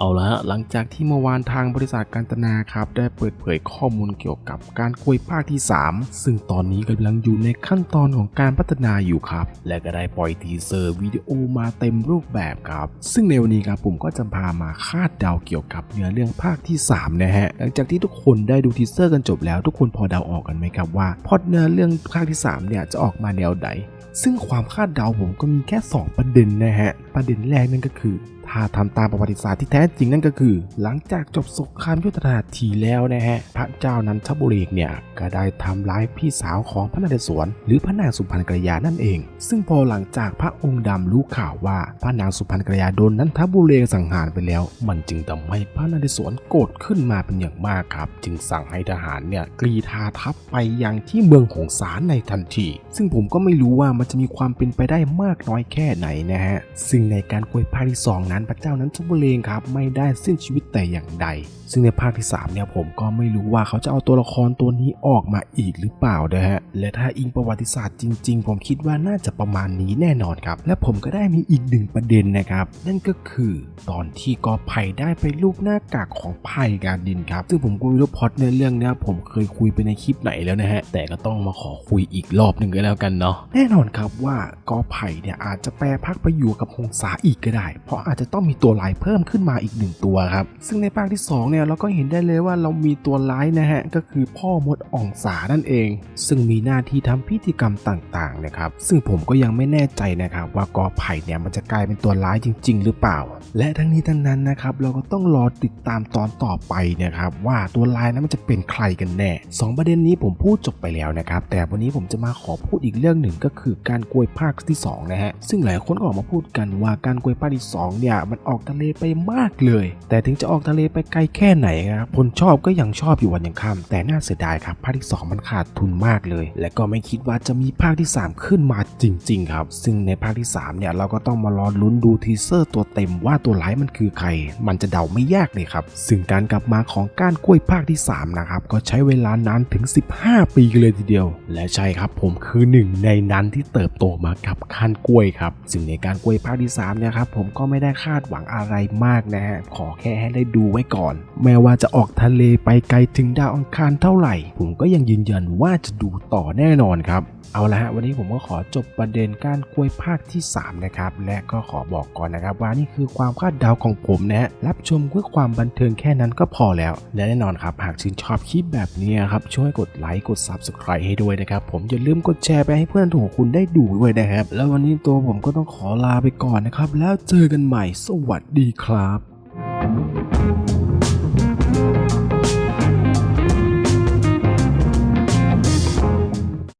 เอาละหลังจากที่เมื่อวานทางบริษัทการตนาครับได้เปิดเผยข้อมูลเกี่ยวกับการกลวยภาคที่ 3 ซึ่งตอนนี้กำลังอยู่ในขั้นตอนของการพัฒนาอยู่ครับ และก็ได้ปล่อยทีเซอร์วิดีโอมาเต็มรูปแบบครับ ซึ่งในวันนี้ครับผมก็จะพามาคาดเดาเกี่ยวกับเนื้อเรื่องภาคที่3นะฮะหลังจากที่ทุกคนได้ดูทีเซอร์กันจบแล้วทุกคนพอเดาออกกันไหมครับว่าพอดเนื้อเรื่องภาคที่3เนี่ยจะออกมาแนวใดซึ่งความคาดเดาผมก็มีแค่ 2 ประเด็นนะฮะ ประเด็นแรกนั่นก็คือ ถ้าทำตามประวัติศาสตร์ที่แท้จริงนั่นก็คือ หลังจากจบสงครามยุทธนาทีแล้วนะฮะ พระเจ้านันทบุรีเนี่ยก็ได้ทำร้ายพี่สาวของพระนเรศวร หรือพระนางสุพรรณกรยานั่นเอง ซึ่งพอหลังจากพระองค์ดำรู้ข่าวว่าพระนางสุพรรณกรยาโดนนันทบุรีสังหารไปแล้ว มันจึงทำให้พระนเรศวรโกรธขึ้นมาเป็นอย่างมากครับ จึงสั่งให้ทหารเนี่ยกรีธาทัพไปยังที่เมืองหงสารในทันที ซึ่งผมก็ไม่รู้ว่ามันจะมีความเป็นไปได้มากน้อยแค่ไหนนะฮะซึ่งในการกวยภาคที่สองนั้นพระเจ้านั้นทบุรีครับไไม่ได้สิ้นชีวิตแต่อย่างใด ซึ่งในภาคที่3เนี่ยผมก็ไม่รู้ว่าเขาจะเอาตัวละครตัวนี้ออกมาอีกหรือเปล่านะฮะและถ้าอิงประวัติศาสตร์จริง ๆ ผมคิดว่าน่าจะประมาณนี้แน่นอนครับ และผมก็ได้มีอีกหนึ่งประเด็นนะครับ นั่นก็คือตอนที่กอไผ่ได้ไปลูกหน้ากากของไผ่การดินครับ ซึ่งผมก็ไม่รู้พอดในเรื่องเนี้ยผมเคยคุยไปในคลิปไหนแล้วนะฮะแต่ก็ต้องมาขอคุยอีกรอบหนึ่งก็แล้วกันเนาะแน่นอนครับว่ากอไผ่เนี่ยอาจจะแปรพักไปอยู่กับหงสาอีกก็ได้ เพราะอาจจะต้องมีตัวลายเพิ่มขึ้นมาอีกหนึ่งตัวครับ ซึ่งในภาคที่2เนี่ยเราก็เห็นได้เลยว่าเรามีตัวร้ายนะฮะก็คือพ่อมดอ่องสานั่นเอง ซึ่งมีหน้าที่ทำพิธีกรรมต่างๆนะครับซึ่งผมก็ยังไม่แน่ใจนะครับว่ากอไผ่เนี่ยมันจะกลายเป็นตัวร้ายจริง ๆ หรือเปล่า และทั้งนี้ทั้งนั้นนะครับเราก็ต้องรอติดตามตอนต่อไปนะครับว่าตัวร้ายนั้นมันจะเป็นใครกันแน่สองประเด็นนี้ผมพูดจบไปแล้วนะครับแต่วันนี้ผมจะมาขอพูดอีกเรื่องหนึ่งก็คือการกวยภาคที่สองนะฮะซึ่งหลายคนก็ออกมาพูดกันว่าการกวยภาคที่สองเนี่ยมันออกทะเลไปมากเลย แต่ถึงจะออกทะเลไปไกลแค่ไหนครับคนชอบก็ยังชอบอยู่วันยังค่ำแต่น่าเสียดายครับภาคที่ 2 มันขาดทุนมากเลย และก็ไม่คิดว่าจะมีภาคที่ 3 ขึ้นมาจริง ๆ ครับ ซึ่งในภาคที่3เนี่ยเราก็ต้องมารอลุ้นดูทีเซอร์ตัวเต็มว่าตัวร้ายมันคือใคร มันจะเดาไม่ยากเลยครับ ซึ่งการกลับมาของก้านกล้วยภาคที่ 3 นะครับ ก็ใช้เวลานานถึง 15 ปีเลยทีเดียว และใช่ครับผมคือหนึ่งในนั้นที่เติบโตมากับก้านกล้วยครับ ซึ่งในการกล้วยภาคที่3เนี่ยครับผมก็ไม่ได้คาดหวังอะไรมากนะฮะขอแค่ให้ได้ดูไว้ก่อน แม้ว่าจะออกทะเลไปไกลถึงดาวอังคารเท่าไหร่ ผมก็ยังยืนยันว่าจะดูต่อแน่นอนครับ เอาละฮะวันนี้ผมก็ขอจบประเด็นการกล้วยภาคที่ 3 นะครับ และก็ขอบอกก่อนนะครับ ว่านี่คือความคาดเดาของผมนะฮะรับชมเพื่อความบันเทิงแค่นั้นก็พอแล้ว และแน่นอนครับ หากชื่นชอบคลิปแบบนี้ครับช่วยกดไลค์กด Subscribe ให้ด้วยนะครับ ผมอย่าลืมกดแชร์ไปให้เพื่อนถูกคุณได้ดูด้วยนะครับ แล้ววันนี้ตัวผมก็ต้องขอลาไปก่อนนะครับ แล้วเจอกันใหม่สวัสดีครับ Thank you.